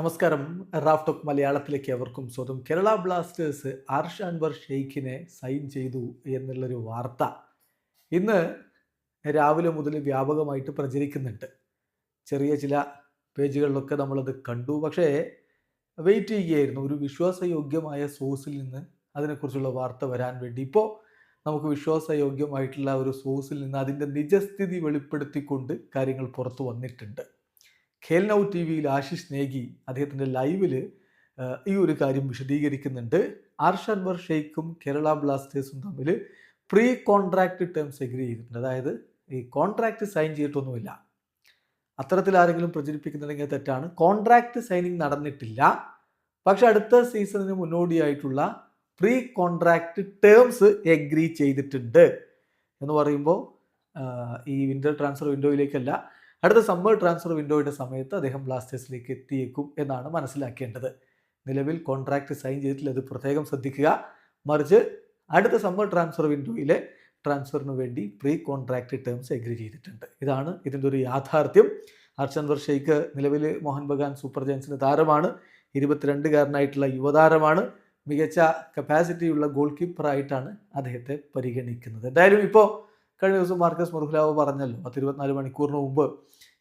നമസ്കാരം. റാഫ്ടോക്ക് മലയാളത്തിലേക്ക് അവർക്കും സ്വന്തം കേരള ബ്ലാസ്റ്റേഴ്സ് ആർഷ് അൻവർ ഷെയ്ഖിനെ സൈൻ ചെയ്തു എന്നുള്ളൊരു വാർത്ത ഇന്ന് രാവിലെ മുതൽ വ്യാപകമായിട്ട് പ്രചരിക്കുന്നുണ്ട്. ചെറിയ ചില പേജുകളിലൊക്കെ നമ്മളത് കണ്ടു. പക്ഷേ വെയിറ്റ് ചെയ്യുകയായിരുന്നു. ഒരു വിശ്വാസയോഗ്യമായ സോഴ്സിൽ നിന്ന് അതിനെക്കുറിച്ചുള്ള വാർത്ത വരാൻ വേണ്ടി. ഇപ്പോൾ നമുക്ക് വിശ്വാസയോഗ്യമായിട്ടുള്ള ഒരു സോഴ്സിൽ നിന്ന് അതിന്റെ നിജസ്ഥിതി വെളിപ്പെടുത്തിക്കൊണ്ട് കാര്യങ്ങൾ പുറത്തു വന്നിട്ടുണ്ട്. ഖേൽ നൗ ടി വിയിൽ ആശിഷ് നേഗി അദ്ദേഹത്തിന്റെ ലൈവിൽ ഈ ഒരു കാര്യം വിശദീകരിക്കുന്നുണ്ട്. ആർഷ് അൻവർ ഷെയ്ഖും കേരള ബ്ലാസ്റ്റേഴ്സും തമ്മിൽ പ്രീ കോൺട്രാക്ട് ടേംസ് എഗ്രി ചെയ്തിട്ടുണ്ട്. അതായത് ഈ കോൺട്രാക്ട് സൈൻ ചെയ്തിട്ടൊന്നുമില്ല. അത്തരത്തിൽ ആരെങ്കിലും പ്രചരിപ്പിക്കുന്നുണ്ടെങ്കിൽ തെറ്റാണ്. കോൺട്രാക്ട് സൈനിങ് നടന്നിട്ടില്ല. പക്ഷെ അടുത്ത സീസണിന് മുന്നോടിയായിട്ടുള്ള പ്രീ കോൺട്രാക്ട് ടേംസ് എഗ്രി ചെയ്തിട്ടുണ്ട് എന്ന് പറയുമ്പോൾ ഈ വിന്റർ ട്രാൻസ്ഫർ വിൻഡോയിലേക്കല്ല അടുത്ത സമ്മർ ട്രാൻസ്ഫർ വിൻഡോയുടെ സമയത്ത് അദ്ദേഹം ബ്ലാസ്റ്റേഴ്സിലേക്ക് എത്തിയേക്കും എന്നാണ് മനസ്സിലാക്കേണ്ടത്. നിലവിൽ കോൺട്രാക്ട് സൈൻ ചെയ്തിട്ടില്ല അത് പ്രത്യേകം ശ്രദ്ധിക്കുക. മറിച്ച് അടുത്ത സമ്മർ ട്രാൻസ്ഫർ വിൻഡോയിലെ ട്രാൻസ്ഫറിന് വേണ്ടി പ്രീ കോൺട്രാക്ട് ടേംസ് എഗ്രി ചെയ്തിട്ടുണ്ട്. ഇതാണ് ഇതിന്റെ ഒരു യാഥാർത്ഥ്യം. ഹർഷൻവർ ഷെയ്ഖ് നിലവിൽ മോഹൻ ബഗാൻ സൂപ്പർ ജയൻസിന്റെ താരമാണ്. ഇരുപത്തിരണ്ടുകാരനായിട്ടുള്ള യുവതാരമാണ്. മികച്ച കപ്പാസിറ്റിയുള്ള ഗോൾ കീപ്പറായിട്ടാണ് അദ്ദേഹത്തെ പരിഗണിക്കുന്നത്. എന്തായാലും ഇപ്പോൾ കഴിഞ്ഞ ദിവസം മാർക്കസ് മുർഹ്ലാവ് പറഞ്ഞല്ലോ പത്ത് ഇരുപത്തിനാല് മണിക്കൂറിന് മുമ്പ്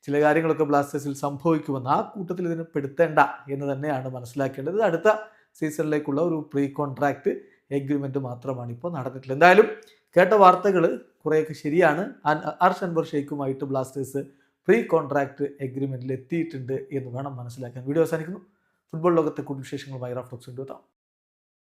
ചില കാര്യങ്ങളൊക്കെ ബ്ലാസ്റ്റേഴ്സിൽ സംഭവിക്കുമെന്ന് ആ കൂട്ടത്തിൽ ഇതിനെ പെടുത്തേണ്ട എന്ന് തന്നെയാണ് മനസ്സിലാക്കേണ്ടത്. അടുത്ത സീസണിലേക്കുള്ള ഒരു പ്രീ കോൺട്രാക്ട് എഗ്രിമെന്റ് മാത്രമാണ് ഇപ്പോൾ നടന്നിട്ടുള്ളത്. എന്തായാലും കേട്ട വാർത്തകൾ കുറേയൊക്കെ ശരിയാണ്. അർഷ് അൻവർ ഷെയ്ഖുമായിട്ട് ബ്ലാസ്റ്റേഴ്സ് പ്രീ കോൺട്രാക്ട് എഗ്രിമെന്റിൽ എത്തിയിട്ടുണ്ട് എന്ന് വേണം മനസ്സിലാക്കാൻ. വീഡിയോ അവസാനിക്കുന്നു. ഫുട്ബോൾ ലോകത്തെ കൂടുതൽ വിശേഷങ്ങളുമായി റഫ്ലക്സ് കൊണ്ടുവെത്താം.